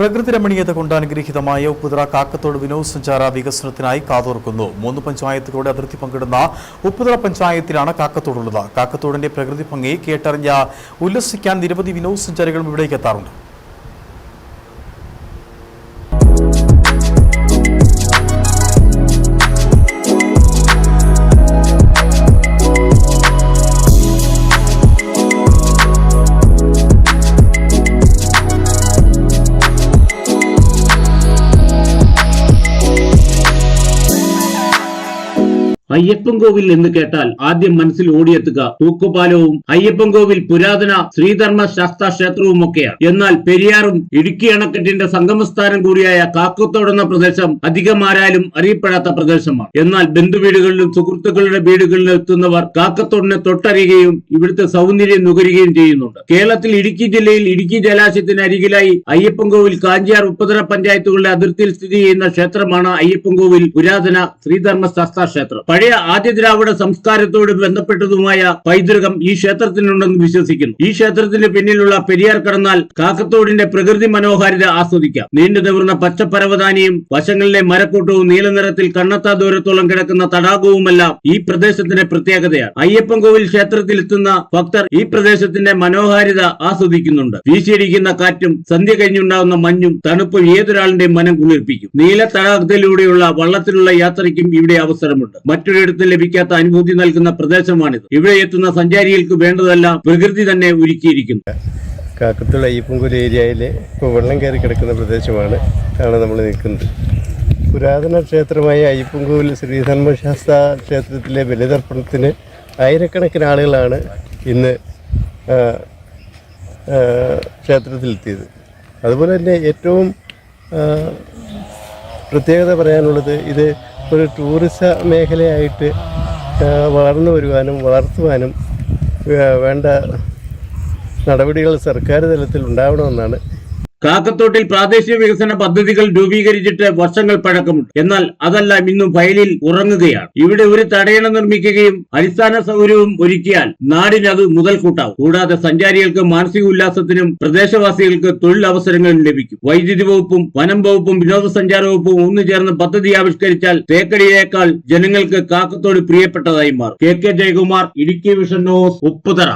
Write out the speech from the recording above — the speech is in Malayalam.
പ്രകൃതി രമണീയത കൊണ്ട് അനുഗ്രഹീതമായ ഉപ്പുതറ കാക്കത്തോട് വിനോദസഞ്ചാര വികസനത്തിനായി കാതോർക്കുന്നു. മൂന്ന് പഞ്ചായത്തുകളുടെ അതിർത്തി പങ്കിടുന്ന ഉപ്പുതറ പഞ്ചായത്തിലാണ് കാക്കത്തോടുള്ളത്. കാക്കത്തോടിന്റെ പ്രകൃതി ഭംഗി കേട്ടറിഞ്ഞ ഉല്ലസിക്കാൻ നിരവധി വിനോദസഞ്ചാരികളും ഇവിടേക്ക് എത്താറുണ്ട്. അയ്യപ്പൻകോവിൽ എന്ന് കേട്ടാൽ ആദ്യം മനസ്സിൽ ഓടിയെത്തുക. തൂക്കുപാലവും അയ്യപ്പൻ കോവിൽ പുരാതന ശ്രീധർമ്മ ശാസ്ത്ര ക്ഷേത്രവും ഒക്കെയാണ്. എന്നാൽ പെരിയാറും ഇടുക്കി അണക്കെട്ടിന്റെ സംഗമസ്ഥാനം കൂടിയായ കാക്കത്തോടുന്ന പ്രദേശം അധികം ആരാലും അറിയപ്പെടാത്ത പ്രദേശമാണ്. എന്നാൽ ബന്ധുവീടുകളിലും സുഹൃത്തുക്കളുടെ വീടുകളിലും എത്തുന്നവർ കാക്കത്തോടിനെ തൊട്ടറിയുകയും ഇവിടുത്തെ സൗന്ദര്യം നുകരുകയും ചെയ്യുന്നുണ്ട്. കേരളത്തിൽ ഇടുക്കി ജില്ലയിൽ ഇടുക്കി ജലാശയത്തിന് അരികിലായി അയ്യപ്പൻ കോവിൽ കാഞ്ചിയാർ ഉപ്പതര പഞ്ചായത്തുകളുടെ അതിർത്തിയിൽ സ്ഥിതി ചെയ്യുന്ന ക്ഷേത്രമാണ് അയ്യപ്പൻ കോവിൽ പുരാതന ശ്രീധർമ്മ ശാസ്ത്ര ക്ഷേത്രം. പഴയ ആദ്യ ദ്രാവിഡ സംസ്കാരത്തോട് ബന്ധപ്പെട്ടതുമായ പൈതൃകം ഈ ക്ഷേത്രത്തിനുണ്ടെന്ന് വിശ്വസിക്കുന്നു. ഈ ക്ഷേത്രത്തിന് പിന്നിലുള്ള പെരിയാർ കടന്നാൽ കാക്കത്തോടിന്റെ പ്രകൃതി മനോഹാരിത ആസ്വദിക്കാം. നീണ്ടു നിവർന്ന പച്ചപ്പരവതാനിയും വശങ്ങളിലെ മരക്കൂട്ടവും നീലനിറത്തിൽ കണ്ണത്താ ദൂരത്തോളം കിടക്കുന്ന തടാകവുമെല്ലാം ഈ പ്രദേശത്തിന്റെ പ്രത്യേകതയാണ്. അയ്യപ്പൻ കോവിൽ ക്ഷേത്രത്തിൽ എത്തുന്ന ഭക്തർ ഈ പ്രദേശത്തിന്റെ മനോഹാരിത ആസ്വദിക്കുന്നുണ്ട്. വീശിയടിക്കുന്ന കാറ്റും സന്ധ്യ കഴിഞ്ഞുണ്ടാകുന്ന മഞ്ഞും തണുപ്പും ഏതൊരാളിന്റെയും മനം കുളിർപ്പിക്കും. നീല തടാകത്തിലൂടെയുള്ള വള്ളത്തിലുള്ള യാത്രയ്ക്കും ഇവിടെ അവസരമുണ്ട്. മറ്റൊരിടത്തും ലഭിക്കാത്ത അനുഭൂതി നൽകുന്ന പ്രദേശമാണിത്. ഇവിടെ എത്തുന്ന സഞ്ചാരികൾക്ക് വേണ്ടതെല്ലാം പ്രകൃതി തന്നെ ഒരുക്കിയിരിക്കുന്നു കാക്കത്തുള്ള അയ്യപ്പൻകുല ഏരിയയിൽ ഇപ്പോൾ വെള്ളം കയറി കിടക്കുന്ന പ്രദേശമാണ്. ആണ് നമ്മൾ നിൽക്കുന്നത്. പുരാതന ക്ഷേത്രമായ അയ്യപ്പൻകോവിൽ ശ്രീധർമ്മശാസ്ത്ര ക്ഷേത്രത്തിലെ ബലിതർപ്പണത്തിന് ആയിരക്കണക്കിന് ആളുകളാണ് ഇന്ന് ക്ഷേത്രത്തിലെത്തിയത്. അതുപോലെ തന്നെ ഏറ്റവും പ്രത്യേകത പറയാനുള്ളത് ഇത് ഒരു ടൂറിസ മേഖലയായിട്ട് വളർന്നു വരുവാനും വളർത്തുവാനും വേണ്ട നടപടികൾ സർക്കാർ തലത്തിൽ ഉണ്ടാവണമെന്നാണ് കാക്കത്തോട്ടിൽ പ്രാദേശിക വികസന പദ്ധതികൾ രൂപീകരിച്ചിട്ട് വർഷങ്ങൾ പഴക്കമുണ്ട്. എന്നാൽ അതെല്ലാം ഇന്നും ഫയലിൽ ഉറങ്ങുകയാണ്. ഇവിടെ ഒരു തടയണ നിർമ്മിക്കുകയും അടിസ്ഥാന സൗകര്യവും ഒരുക്കിയാൽ നാടിന് അത് മുതൽക്കൂട്ടാവും. കൂടാതെ സഞ്ചാരികൾക്ക് മാനസിക ഉല്ലാസത്തിനും പ്രദേശവാസികൾക്ക് തൊഴിലവസരങ്ങളും ലഭിക്കും. വൈദ്യുതി വകുപ്പും വനം വകുപ്പും വിനോദസഞ്ചാര വകുപ്പും ഒന്നു ചേർന്ന് പദ്ധതി ആവിഷ്കരിച്ചാൽ തേക്കടിയേക്കാൾ ജനങ്ങൾക്ക് കാക്കത്തോട് പ്രിയപ്പെട്ടതായി മാറും. K K Jayakumar Idukki Vision News Upputhara.